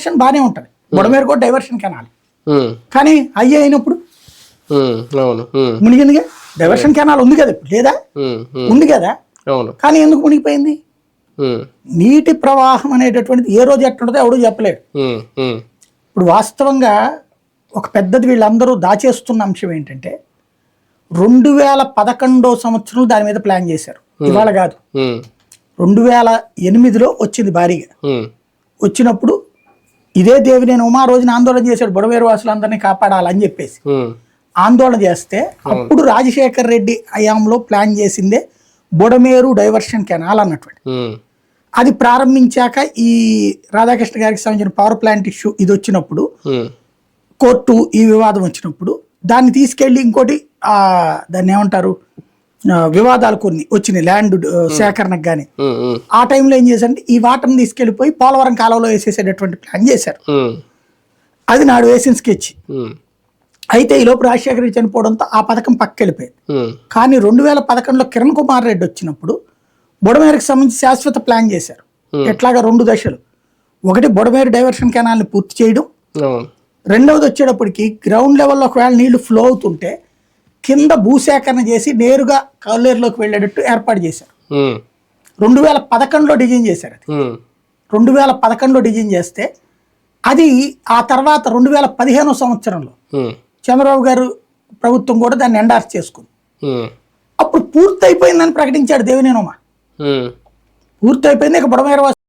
Diversion బాగానే ఉంటుంది. బుడమేరు కూడా డైవర్షన్ కెనాల్. కానీ అయ్యి అయినప్పుడు మునిగిందిగా? డైవర్షన్ కెనాల్ ఉంది కదా ఇప్పుడు. లేదా? ఉంది కదా? కానీ ఎందుకు మునిగిపోయింది? నీటి ప్రవాహం అనేటటువంటిది ఏ రోజు ఎట్లుంటుందో ఎవడూ చెప్పలేడు. ఇప్పుడు వాస్తవంగా ఒక పెద్దది వీళ్ళందరూ దాచేస్తున్న అంశం ఏంటంటే రెండు వేల పదకొండో సంవత్సరం దాని మీద ప్లాన్ చేశారు. ఇవాళ కాదు. రెండు వేల ఎనిమిదిలో వచ్చింది భారీగా. వచ్చినప్పుడు ఇదే దేవినేని ఉమా రోజున ఆందోళన చేశాడు బుడవేరు వాసులందరినీ కాపాడాలని చెప్పేసి. ఆందోళన చేస్తే అప్పుడు రాజశేఖర్ రెడ్డి హయాంలో ప్లాన్ చేసిందే బుడమేరు డైవర్షన్ కెనాల్ అన్నటువంటి. అది ప్రారంభించాక ఈ రాధాకృష్ణ గారికి సంబంధించిన పవర్ ప్లాంట్ ఇష్యూ ఇది వచ్చినప్పుడు కోర్టు ఈ వివాదం వచ్చినప్పుడు దాన్ని తీసుకెళ్ళి ఇంకోటి ఆ, దాన్ని ఏమంటారు? వివాదాలు కొన్ని వచ్చినాయి ల్యాండ్ సేకరణకు కానీ ఆ టైంలో ఏం చేశారంటే ఈ వాటర్ని తీసుకెళ్ళిపోయి పోలవరం కాలంలో వేసేసేటటువంటి ప్లాన్ చేశారు. అది నాడు వేసిన స్కెచ్ అయితే ఈ లోపు రాజశేఖర రెడ్డి చనిపోవడంతో ఆ పథకం పక్కకెళ్ళిపోయింది కానీ రెండు వేల పదకొండులో కిరణ్ కుమార్ రెడ్డి వచ్చినప్పుడు బుడమేరుకి సంబంధించి శాశ్వత ప్లాన్ చేశారు. ఎట్లాగా రెండు దశలు. ఒకటి బుడమేరు డైవర్షన్ కెనాల్ని పూర్తి చేయడం. రెండవది వచ్చేటప్పటికి గ్రౌండ్ లెవెల్లో ఒకవేళ నీళ్ళు ఫ్లో అవుతుంటే కింద భూసేకరణ చేసి నేరుగా కల్లేరులోకి వెళ్ళేటట్టు ఏర్పాటు చేశారు. రెండు వేల పదకొండులో డిజైన్ చేశారు అది. రెండు వేల పదకొండులో డిజైన్ చేస్తే అది ఆ తర్వాత రెండు వేల పదిహేనో సంవత్సరంలో చంద్రబాబు గారు ప్రభుత్వం కూడా దాన్ని ఎండార్స్ చేసుకుంది. అప్పుడు పూర్తయిపోయిందని ప్రకటించాడు దేవినేనమ్మ. ఉమ్, పూర్తయిపోయింది ఇక బుడమేర